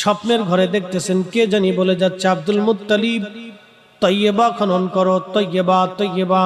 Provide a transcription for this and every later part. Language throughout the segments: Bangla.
স্বপ্নের ঘরে দেখতেছেন কে জানি বলে যাচ্ছে, আব্দুল মুত্তালিব। তৈয়বা খনন করো, তৈয়বা তৈয়বা।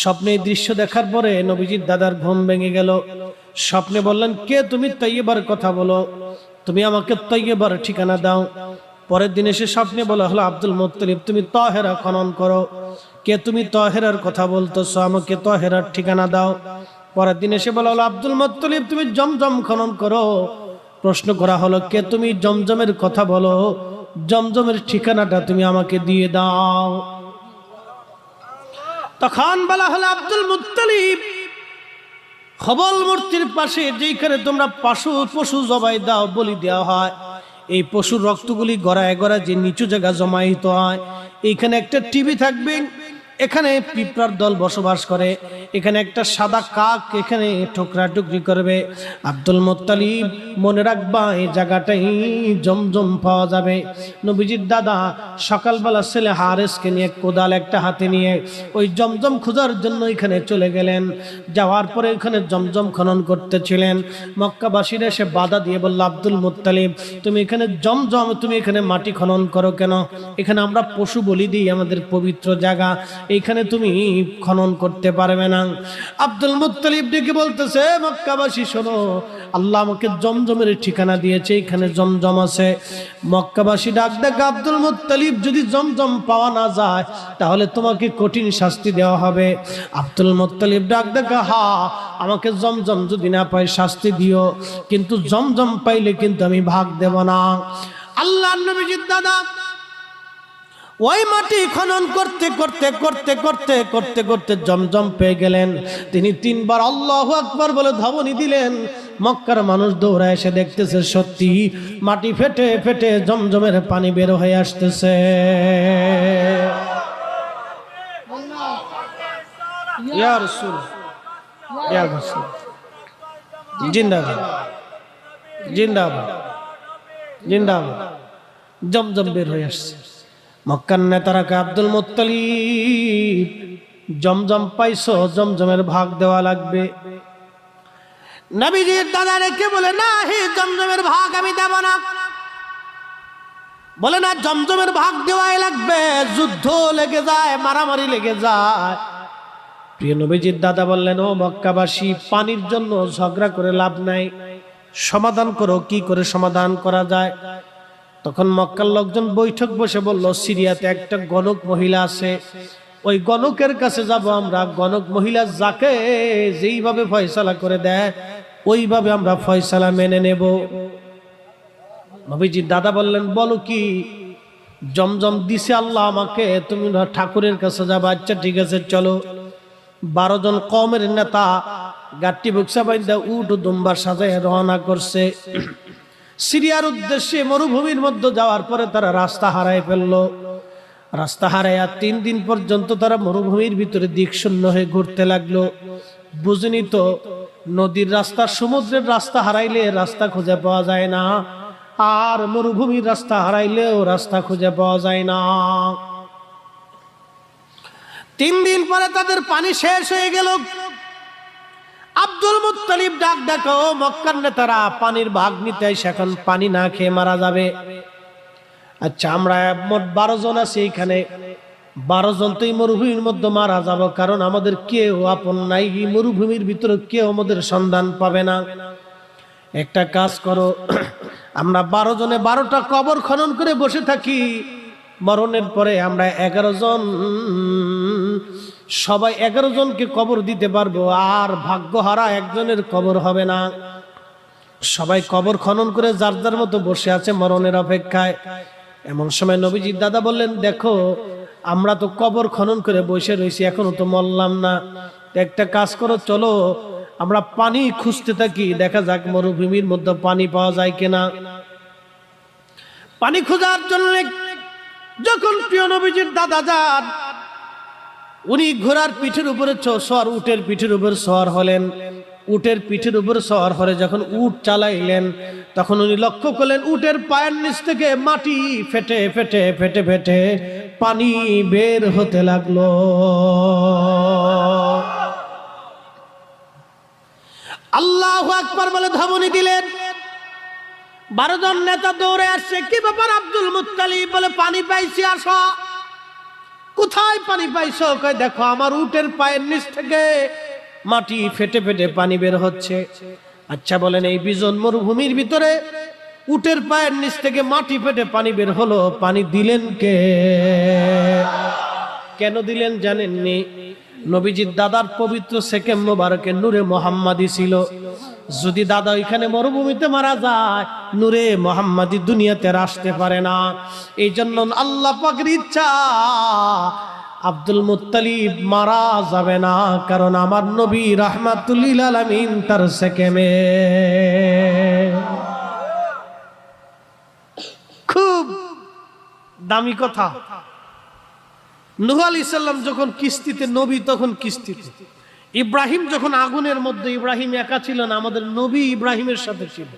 স্বপ্নে দৃশ্য দেখার পরে নবীজির দাদার ঘুম ভেঙে গেল। স্বপ্নে বললেন, কে তুমি তৈয়বার কথা বলো? তুমি আমাকে তৈয়বার ঠিকানা দাও। পরের দিন এসে স্বপ্নে বলা হলো, আব্দুল মুত্তালিব, তুমি তহেরা খনন করো। কে তুমি তহেরার কথা বলতেছো, আমাকে তহেরার ঠিকানা দাও। পরের দিন এসে বলা হলো, আব্দুল মুত্তালিব, তুমি জমজম খনন করো। প্রশ্ন করা হলো, কে তুমি জমজমের কথা বলো? জমজমের ঠিকানাটা তুমি আমাকে দিয়ে দাও। তখন বলা হলো, আব্দুল মুত্তালিব, খবল মূর্তির পাশে যেখানে তোমরা পশু পশু জবাই দাও বলি দেওয়া হয়। এই পশুর রক্তগুলি গড়ায় গড়ায় যে নিচু জায়গা জমায়িত হয়, এইখানে একটা টিভি থাকবে। এখানে পিঁপড়ার দল বসবাস করে। এখানে একটা সাদা কাক এখানে ঠোকরা টুকরি করবে। আব্দুল মোত্তালিব, মনে রাখবা, এই জায়গাটাই জমজম পাওয়া যাবে। নবীজির দাদা সকালবেলা ছেলে হারেসকে নিয়ে কোদাল একটা হাতে নিয়ে ওই জমজম খোঁজার জন্য এখানে চলে গেলেন। যাওয়ার পরে এখানে জমজম খনন করতেছিলেন। মক্কাবাসীরা এসে বাধা দিয়ে বলল, আব্দুল মুত্তালিব, তুমি এখানে জমজম, তুমি এখানে মাটি খনন করো কেন? এখানে আমরা পশু বলি দিই, আমাদের পবিত্র জায়গা। এইখানে তুমি খনন করতে পারবে না। আব্দুল মুত্তালিব ডেকে বলতেছে, মক্কাবাসী, শোনো, আল্লাহ আমাকে জমজমের ঠিকানা দিয়েছে, এখানে জমজম আছে। মক্কাবাসী ডাক ডাক আব্দুল মুত্তালিব যদি জমজম পাওয়া না যায়, তাহলে তোমাকে কঠিন শাস্তি দেওয়া হবে। আব্দুল মুত্তালিব ডাক ডাকা হা, আমাকে জমজম যদি না পাই শাস্তি দিও, কিন্তু জমজম পাইলে কিন্তু আমি ভাগ দেব না। আল্লাহ নবীজির দাদা ওই মাটি খনন করতে করতে করতে করতে করতে করতে জমজম পেয়ে গেলেন। তিনি তিনবার আল্লাহ আকবর বলে ধাবনি দিলেন। মক্কার মানুষ দৌড়া এসে দেখতেছে সত্যি মাটি ফেটে ফেটে জমজমের পানি বের হয়ে আসতেছে। জিন্দাবাদ জিন্দাবাদ জিন্দাবাদ। জমজম বের হয়ে আসছে। মক্কার নেতারাকে আব্দুল মুত্তালিব জমজম পাইছো, জমজমের ভাগ দেওয়া লাগবে। নবীজির দাদা রেখে বলে, না হে জমজমের ভাগ আমি দেব না। বলে, না, জমজমের ভাগ দেওয়াই লাগবে। যুদ্ধ লেগে যায়, মারামারি লেগে যায়। প্রিয় নবীজির দাদা বললেন, ও মক্কাবাসী, পানির জন্য ঝগড়া করে লাভ নাই। সমাধান করো, কি করে সমাধান করা যায়? তখন মক্কার লোকজন বৈঠক বসে বলল, সিরিয়াতে একটা গণক মহিলা আছে, ওই গণকের কাছে যাব আমরা। গণক মহিলা যাকে যেইভাবে ফয়সালা করে দেয়, ওইভাবে আমরা ফয়সালা মেনে নেব। নবীজির দাদা বললেন, বলো কি, জমজম দিছে আল্লাহ আমাকে, তুমি ঠাকুরের কাছে যাবা। আচ্ছা ঠিক আছে, চলো। বারো জন কমের নেতা গাট্টি বুকসা বাইন্দা ও দুম্বার সাজায় রওনা করছে। সিরিয়ার উদ্দেশ্যে মরুভূমির মধ্যে যাওয়ার পরে তারা রাস্তা হারায় ফেলল। রাস্তা হারাইয়া তিন দিন পর্যন্ত তারা মরুভূমির ভিতরে দিক শূন্য হয়ে ঘুরতে লাগল। বুঝিনি তো, নদীর রাস্তা, সমুদ্রের রাস্তা হারাইলে রাস্তা খুঁজে পাওয়া যায় না, আর মরুভূমির রাস্তা হারাইলেও রাস্তা খুঁজে পাওয়া যায় না। তিন দিন পরে তাদের পানি শেষ হয়ে গেল। আব্দুল মুত্তালিব ডাক ডাকো মক্কার নেতারা পানির ভাগ নিতে এখন পানি না খেয়ে মারা যাবে। আচ্ছা আমরা মোট বারো জন আছি এখানে। বারো জন তো এই মরুভূমির মধ্যে মারা যাব, কারণ আমাদের কেউ আপন নাই। এই মরুভূমির ভিতরে কেউ আমাদের সন্ধান পাবে না। একটা কাজ করো, আমরা বারো জনে বারোটা কবর খনন করে বসে থাকি। মরণের পরে আমরা এগারো জন সবাই এগারো জনকে কবর দিতে পারব, আর ভাগ্যহারা একজনের কবর হবে না। সবাই কবর খনন করে যার যার মতো বসে আছে মরণের অপেক্ষায়। এমন সময় নবীজির দাদা বললেন, দেখো, আমরা তো কবর খনন করে বসে রয়েছি, এখনও তো মরলাম না। একটা কাজ করো, চলো, আমরা পানি খুঁজতে থাকি, দেখা যাক মরুভূমির মধ্যে পানি পাওয়া যায় কিনা। পানি খোঁজার জন্য যখন প্রিয় নবীজির দাদা যান উনি ঘোড়ার পিঠের উপরে সর উটের পিঠের উপর সওয়ার হলেন। উটের পিঠের উপর সর হলে যখন উট চালাইলেন, তখন উনি লক্ষ্য করলেন, উটের পায়ের নিচ থেকে মাটি ফেটে ফেটে ফেটে ফেটে পানি বের হতে লাগল। আল্লাহ আকবার বলে ধমনী দিলেন। বারো জন নেতা দৌড়ে আসছে, কি ব্যাপার আব্দুল মুত্তালিব? বলে, পানি পাইছি, আসো। কোথায় পানি পাইছো? কয়, দেখো, আমার উটের পায়ের নিচ থেকে মাটি ফেটে ফেটে পানি বের হচ্ছে। আচ্ছা বলেন, এই বিজন মরুভূমির ভিতরে উটের পায়ের নিচ থেকে মাটি ফেটে পানি বের হলো, পানি দিলেন কে? কেন দিলেন জানেননি? নবীজির দাদার পবিত্র সেকেম মোবারকের নূরে মোহাম্মাদি ছিল। যদি দাদা ওইখানে মরুভূমিতে মারা যায়, নূরে মোহাম্মাদি দুনিয়াতে আসতে পারে না। এই জন্য আল্লাহ পাকের ইচ্ছা, আব্দুল মুত্তালিব মারা যাবে না, কারণ আমার নবী রাহমাতুল্লিল আলামিন তার সেকেমে। খুব দামি কথা। নুহ আলী সাল্লাম যখন কিস্তিতে, নবী তখন কিস্তিতে। ইব্রাহিম যখন আগুনের মধ্যে, ইব্রাহিম একা ছিল না, আমাদের নবী ইব্রাহিমের সাথে ছিল।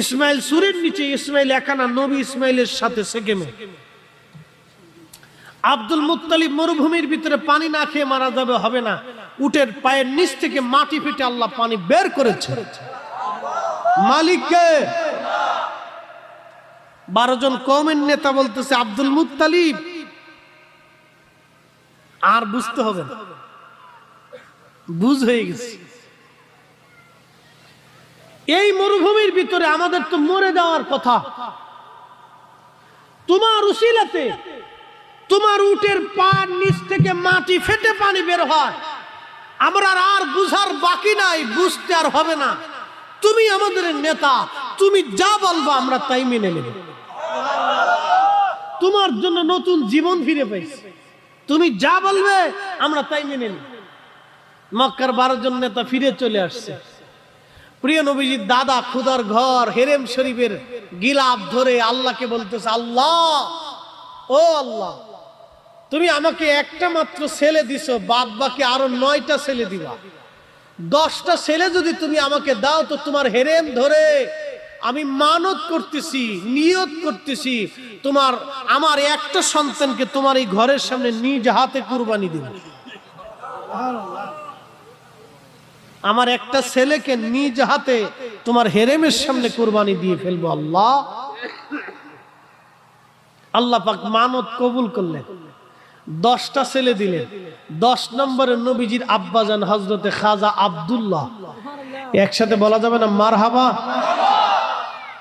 ইসমাইল সুরের নিচে, ইসমাইল একা না, নবী ইসমাইলের সাথে সেকেমে আব্দুল মুত্তালিব মরুভূমির ভিতরে পানি না খেয়ে মারা যাবে, হবে না। উটের পায়ের নিচ থেকে মাটি ফেটে আল্লাহ পানি বের করেছে। মালিককে বারো জন কমের নেতা বলতেছে, আব্দুল মুত্তালিব। আর বুঝতে হবে না। বুঝ হয়ে গেছে। এই মরুভূমির ভিতরে আমাদের তো মরে যাওয়ার কথা। তোমার উসিলাতে তোমার উটের পার নিচ থেকে মাটি ফেটে পানি বের হয়। আমরা আর বুঝার বাকি নাই, বুঝতে আর হবে না। তুমি আমাদের নেতা, তুমি যা বলব আমরা তাই মেনে নেব। তোমার জন্য নতুন জীবন ফিরে পাইছি। তুমি যা বলবে, আমরা তাই মেনে নিই মক্কার বারো জন নেতা ফিরে চলে আসছে। প্রিয় নবীজির দাদা খুদার ঘর, হেরেম শরীফের গিলাপ ধরে আল্লাহকে বলতেছে, আল্লাহ, ও আল্লাহ, তুমি আমাকে একটা মাত্র ছেলে দিছো বাদ বাকি আরও নয়টা ছেলে দিবা। দশটা ছেলে যদি তুমি আমাকে দাও, তো তোমার হেরেম ধরে আমি মানত করতেছি, নিয়ত করতেছি, তোমার, আমার একটা সন্তানকে তোমার এই ঘরের সামনে নিজ হাতে কুরবানি দিব। আমার একটা ছেলেকে নিজ হাতে তোমার হেরেমের সামনে কুরবানি দিয়ে ফেলব, আল্লাহ। আল্লাহ পাক মানত কবুল করলেন। দশটা ছেলে দিলেন। দশ নম্বরে নবীজির আব্বাজান হজরতে খাজা আব্দুল্লাহ। একসাথে বলা যাবে না মার হাবা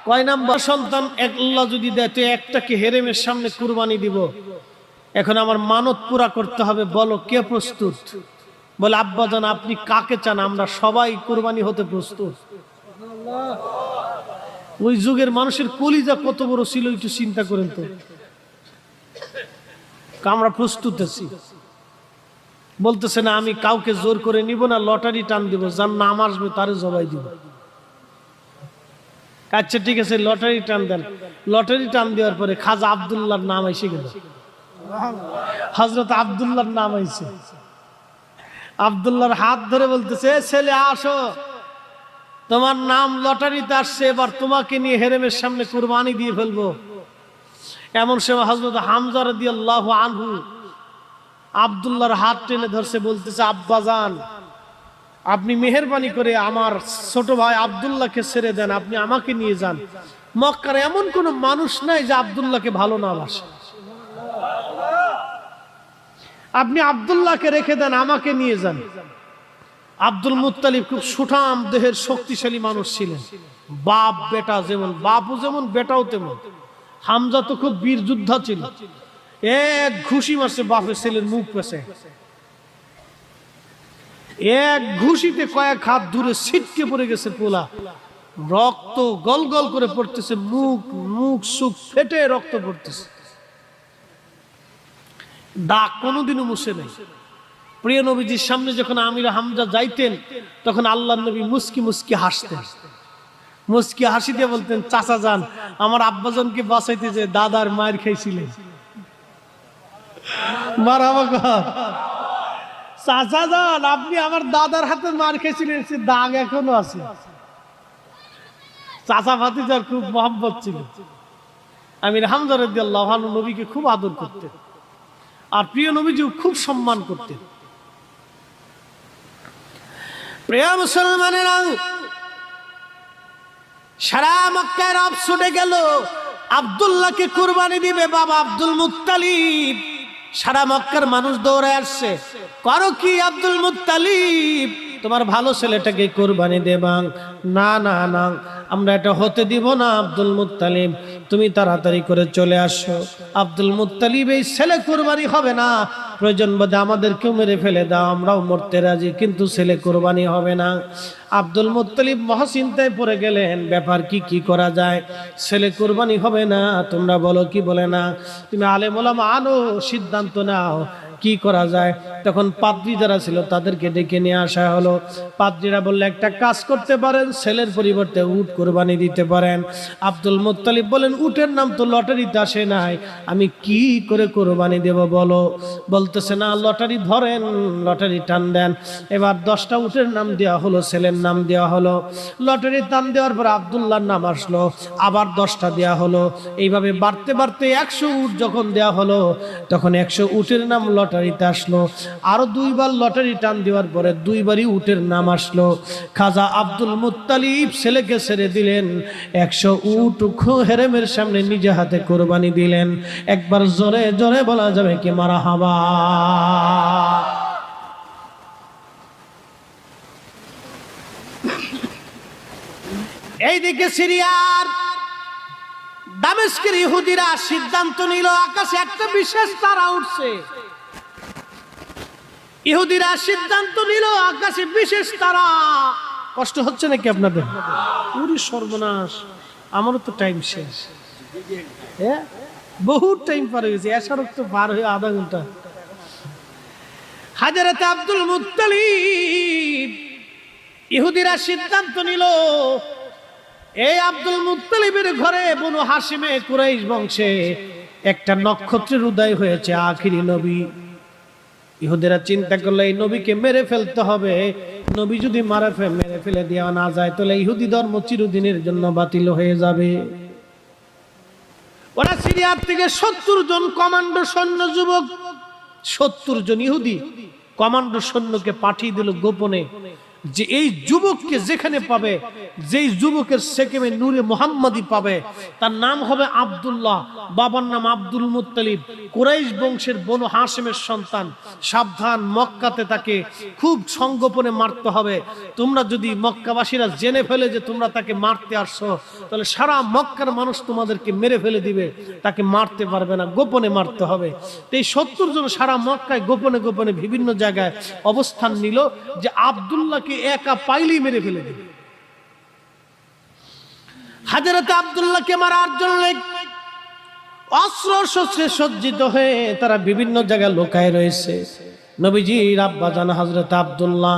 কয় নাম্বার? সন্তান এক যদি দেয়, তো একটাকে হেরেমের সামনে কুরবানি দিব। এখন আমার মানত পুরা করতে হবে, বলো কে প্রস্তুত? বলে আব্বাজান আপনি কাকে চান? আমরা সবাই কুরবানি হতে প্রস্তুত। ওই যুগের মানুষের কলিজা কত বড় ছিল, একটু চিন্তা করেন তো। আমরা প্রস্তুত আছি। বলতেছে না, আমি কাউকে জোর করে নিব না, লটারি টান দিব, যার নাম আসবে তারে জবাই দিব। আচ্ছা ঠিক আছে, লটারি টান দেন। লটারি টান দেওয়ার পরে খাজা আবদুল্লাহর নাম এসে গেল। হজরত আবদুল্লাহর নাম আইছে আবদুল্লাহর হাত ধরে বলতেছে ছেলে, আসো। তোমার নাম লটারিতে আসছে, এবার তোমাকে নিয়ে হেরেমের সামনে কুরবানি দিয়ে ফেলব। এমন সময় হজরত হামজার দিয়ে আল্লাহ আনহু আবদুল্লাহর হাত টেনে ধরছে, বলতেছে, আব্বাজান আপনি মেহরবানি করে আমার ছোট ভাই আবদুল্লাহকে ছেড়ে দেন, আপনি আমাকে নিয়ে যান। মক্কার এমন কোন মানুষ নাই যে আবদুল্লাহকে ভালো না বাসে। আপনি আবদুল্লাহকে রেখে দেন, আমাকে নিয়ে যান। আব্দুল মুত্তালিব খুব সুঠাম দেহের শক্তিশালী মানুষ ছিলেন। বাপ, বেটা যেমন, বাপও যেমন, বেটাও তেমন। হামজা তো খুব বীর যোদ্ধা ছিল। এক ঘুষি মারছে বাপের ছেলের মুখ পেছে। এক ঘুষিতে কয়েক হাত দূরে ছিটকে পড়ে গেছে পোলা। রক্ত গল গল করে পড়তেছে, মুখ মুখ সুখ ফেটে রক্ত পড়তেছে। দাগ কোনোদিনও মুছে নেই। প্রিয় নবীজির সামনে যখন আমির হামজা যাইতেন, তখন আল্লাহ নবী মুস্কি মুস্কি হাসতেন। মুস্কি হাসি দিয়ে বলতেন, চাচা যান, আমার আব্বাজনকে বাঁচাইতে যে দাদার মায়ের খাইছিলেন। মারা চাচা যান, আপনি আমার দাদার হাতে মার খেয়েছিলেন, সে দাগ এখনও আছে। চাচা ভাতিজার খুব মহব্বত ছিল। আমি হামজা রদি নবীকে খুব আদর করতেন। আর প্রিয় নবীজিও খুব সম্মান করতেন। প্রিয় মুসলমানেরা, সারা মক্কায় রব ছুটে গেল। আব্দুল্লাহকে কুরবানি দিবে বাবা আব্দুল মুত্তালিব। সারা মক্কার মানুষ দৌড়ে আসছে। করো কি আব্দুল মুতালিব তোমার ভালো ছেলেটাকে কোরবানি দেবাং। না না না, আমরা এটা হতে দিব না আব্দুল মুত্তালিব। তুমি তাড়াতাড়ি করে চলে আসো। আব্দুল মুতালিব এই ছেলে কোরবানি হবে না। প্রয়োজন বোধে আমাদেরকেও মেরে ফেলে দাও, আমরাও মরতে রাজি, কিন্তু ছেলে কোরবানি হবে না। আব্দুল মুতালিব মহাচিন্তায় পড়ে গেলেন, ব্যাপার কি কি করা যায়? ছেলে কোরবানি হবে না, তোমরা বলো কি বলে না? তুমি আলেমোলাম আনো, সিদ্ধান্ত নাও। কি করা যায়? তখন পাদ্রি যারা ছিল তাদেরকে ডেকে নিয়ে আসা হলো। পাদ্রিরা বললে, একটা কাজ করতে পারেন ছেলের পরিবর্তে উট কোরবানি দিতে পারেন। আব্দুল মুত্তালিব বলেন, উটের নাম তো লটারিতে আসে নাই। আমি কি করে কোরবানি দেব বলো? বলতেছে, না, লটারি ধরেন, লটারি টান দেন। এবার দশটা উটের নাম দেওয়া হলো ছেলের নাম দেওয়া হলো। লটারির দাম দেওয়ার পর আবদুল্লাহর নাম আসলো, আবার দশটা দেওয়া হলো। এইভাবে বাড়তে বাড়তে একশো উট যখন দেওয়া হলো, তখন একশো উটের নাম লটারিতে আসলো। আরও দুইবার লটারি টান দেওয়ার পরে দুইবারই উটের নাম আসলো। খাজা আব্দুল মুত্তালিব ছেলেকে ছেড়ে দিলেন। একশো উট হেরেমের সামনে নিজে হাতে কোরবানি দিলেন। একবার জোরে জোরে বলা যাবে কি মারা হাবা। এইদিকে সিরিয়ার দামেস্কের ইহুদিরা সিদ্ধান্ত নিল, আকাশে একটা বিশেষ তারা উঠছে। ইহুদিরা সিদ্ধান্ত নিল আকাশে বিশেষ তারা। কষ্ট হচ্ছে নাকি আপনাদের? পুরি সর্বনাশ আমারও তো টাইম শেষ। হ্যাঁ বহুত টাইম পার হয়েছে গেছে এসারক তো পার হয়ে আধা ঘণ্টা। হাজারাতে আব্দুল মুত্তালিব ইহুদিরা সিদ্ধান্ত নিল এই আব্দুল মুত্তালিবের ঘরে বনু হাসিমে কুরাইশ বংশে একটা নক্ষত্রের উদয় হয়েছে আখিরি নবী। ইহুদিরা চিন্তা করল এই নবীকে মেরে ফেলতে হবে। নবী যদি মারা ফে মেরে ফেলে দেওয়া না যায়, তাহলে ইহুদি ধর্ম চিরদিনের জন্য বাতিল হয়ে যাবে। ওরা সিরিয়ার থেকে সত্তর জন কমান্ডো সৈন্য যুবক, সত্তর জন ইহুদি কমান্ডো সৈন্যকে পাঠিয়ে দিল গোপনে। যে এই যুবককে যেখানে পাবে, যেই যুবকের সেকেমে নূরে মোহাম্মদী পাবে, তার নাম হবে আব্দুল্লাহ, বাবার নাম আব্দুল মুত্তালিব। কুরাইশ বংশের বনু হাসেমের সন্তান। সাবধান, মক্কাতে তাকে খুব সংগোপনে মারতে হবে। তোমরা যদি মক্কাবাসীরা জেনে ফেলে যে তোমরা তাকে মারতে আসছো, তাহলে সারা মক্কার মানুষ তোমাদেরকে মেরে ফেলে দিবে। তাকে মারতে পারবে না, গোপনে মারতে হবে। এই সত্তর জন সারা মক্কায় গোপনে গোপনে বিভিন্ন জায়গায় অবস্থান নিল যে আবদুল্লাহকে একা পাইলেই মেরে ফেলে দিবে। হাজারাতে আবদুল্লাহকে মারার জন্য অস্ত্র শস্ত্রে সজ্জিত হয়ে তারা বিভিন্ন জায়গায় লোকায় রয়েছে। নবীজির আব্বা জান হাজরত আবদুল্লাহ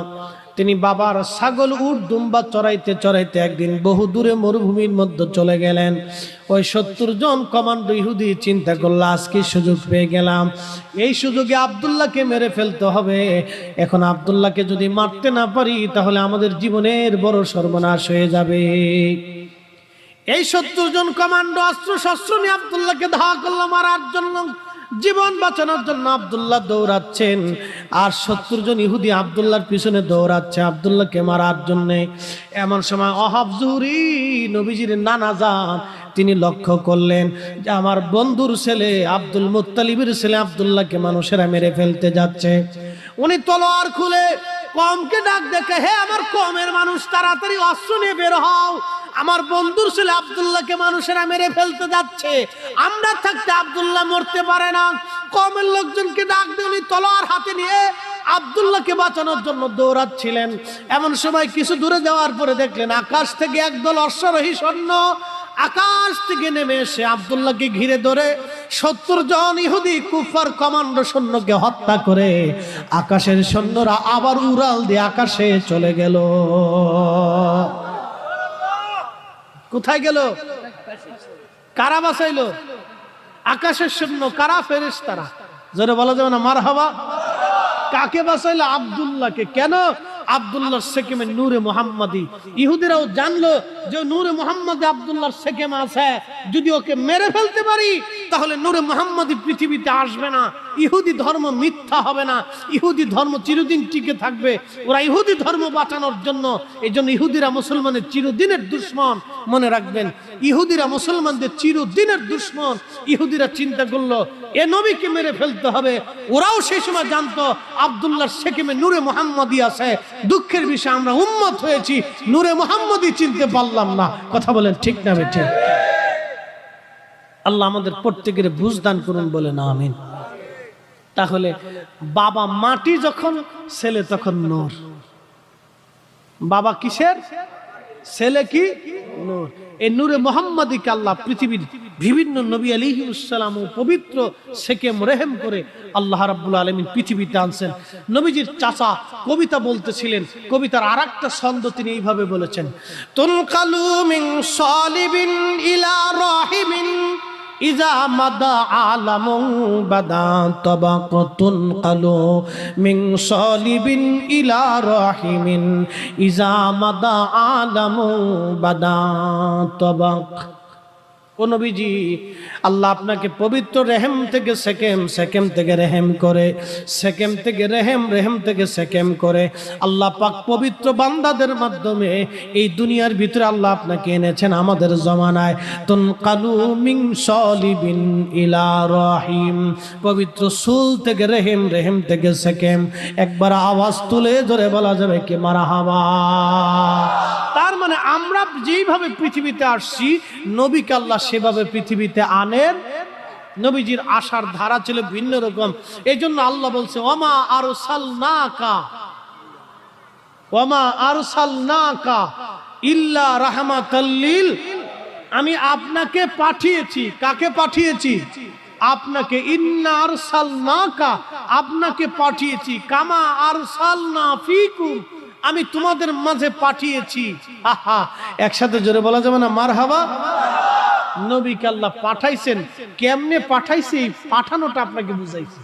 তিনি বাবার ছাগল উঠ দুম্বা চড়াইতে চড়াইতে একদিন বহু দূরে মরুভূমির মধ্যে চলে গেলেন। ওই সত্তর জন কমান্ডো ইহুদি চিন্তা করল, আজকে সুযোগ পেয়ে গেলাম। এই সুযোগে আবদুল্লাহকে মেরে ফেলতে হবে। এখন আবদুল্লাহকে যদি মারতে না পারি, তাহলে আমাদের জীবনের বড় সর্বনাশ হয়ে যাবে। এই সত্তর জন কমান্ডো অস্ত্র শস্ত্র নিয়ে আবদুল্লাহকে ধাওয়া করল, মারার জন্য জীবন বাঁচানোর জন্য আবদুল্লাহ দৌড়াচ্ছেন। আর সত্তর জন ইহুদি আবদুল্লাহর পিছনে দৌড়াচ্ছে। আবদুল্লাহকে মারার জন্যে এমন সময় অহাবজুরি নবীজির নানা যান তিনি লক্ষ্য করলেন যে আমার বন্ধুর ছেলে আব্দুল মুত্তালিবের ছেলে আবদুল্লাহকে মানুষেরা মেরে ফেলতে যাচ্ছে। উনি তলোয়ার খুলে কমকে ডাক দেখে, হে আমার কমের মানুষ, তাড়াতাড়ি অস্ত্র নিয়ে বের হও। আমার বন্ধুর ছেলে আবদুল্লাহকে মানুষেরা মেরে ফেলতে যাচ্ছে। আমরা থাকতে আবদুল্লাহ মরতে পারে না। কমের লোকজনকে ডাক দিয়ে উনি তলোয়ার হাতে নিয়ে আবদুল্লাহকে বাঁচানোর জন্য দৌড়াচ্ছিলেন। এমন সময় কিছু দূরে যাওয়ার পরে দেখলেন, আকাশ থেকে একদল অশ্বরোহী সৈন্য আকাশ থেকে নেমে এসে আবদুল্লাহকে ঘিরে ধরে সত্তর জন ইহুদি কুফার কমান্ডো সৈন্যকে হত্যা করে আকাশের সৈন্যরা আবার উড়াল দিয়ে আকাশে চলে গেল। কোথায় গেল? কারা বাঁচাইলো? আকাশের সৈন্য, কারা ফেরেস তারা জোরে বলা যাবে না মার হবা কাকে বাঁচাইলো? আবদুল্লাহকে। কেন? আবদুল্লাহ সেকেমে নূরে মোহাম্মদী। ইহুদিরাও জানলো যে নূরে মোহাম্মদ আবদুল্লাহ সেকেম আছে। যদি ওকে মেরে ফেলতে পারি তাহলে নূরে মোহাম্মদী পৃথিবীতে আসবে না। ইহুদি ধর্ম মিথ্যা হবে না। ইহুদি ধর্ম চিরদিন টিকে থাকবে। ওরা ইহুদি ধর্ম বাঁচানোর জন্য এই জন্য ইহুদিরা মুসলমানের চিরদিনের দুশ্মন। মনে রাখবেন, ইহুদিরা মুসলমানদের চিরদিনের দুশ্মন। ইহুদিরা চিন্তা করল, এ নবীকে মেরে ফেলতে হবে। ওরাও সেই সময় জানতো, আবদুল্লাহ শেখেমে নূরে মোহাম্মদী আছে। দুঃখের বিষয়ে, আমরা উম্মত হয়েছি। নূরে মোহাম্মদী চিনতে পারলাম না। কথা বলেন ঠিক না বেঠে। আল্লাহ আমাদের প্রত্যেকের বুঝ দান করুন বলে না আমিন। তাহলে বাবা মাটি যখন, ছেলে তখন নূর। বাবা কিসের? ছেলে কি? নূর। এই নূরে মোহাম্মদীকে আল্লাহ পৃথিবীর বিভিন্ন নবী আলিহিসাল্লাম ও পবিত্র সেকেম রেহেম করে আল্লাহ রাব্বুল আলমিন পৃথিবীতে আনছেন। নবীজির চাচা কবিতা বলতেছিলেন, কবিতার আর একটা ছন্দ তিনি এইভাবে বলেছেন মিন সালিবিন ইলা রাহিমিন ইজা মাদা আলামু বাদা তবাকতুন কালু মিন সালিবিন ইলা রাহিমিন। ইজা মাদা আলামু তবাক ও নবীজি, আল্লাহ আপনাকে পবিত্র রেহেম থেকে সেকেম সেকেম থেকে রেহেম করে, সেকেম থেকে রেহেম রেহেম থেকে সেকেম করে। আল্লাহ পাক পবিত্র বান্দাদের মাধ্যমে এই দুনিয়ার ভিতরে আল্লাহ আপনাকে এনেছেন আমাদের জমানায়। তুন কালু মিং সলিবিন ইলা রহিম। পবিত্র সুল থেকে রেহেম রেহেম থেকে সেকেম। একবার আওয়াজ তুলে ধরে বলা যাবে কি মারা তার মানে আমরা যেইভাবে পৃথিবীতে আসছি, নবীকে আল্লাহ সেভাবে পৃথিবীতে আনেন। নবীজির আসার ধারা ছিল ভিন্ন রকম। এই জন্য আল্লাহ বলছে, ওমা আরও সাল আরও সাল না আমি আপনাকে পাঠিয়েছি। কাকে পাঠিয়েছি? আপনাকে আপনাকে পাঠিয়েছি। কামা আরসালনা ফিকুম। আমি তোমাদের মাঝে পাঠিয়েছি। আহা, একসাথে জোরে বলা যাবে না মার হাবা নবীকে আল্লাহ পাঠাইছেন। কেমনে পাঠাইছে? এই পাঠানোটা আপনাকে বুঝাইছে।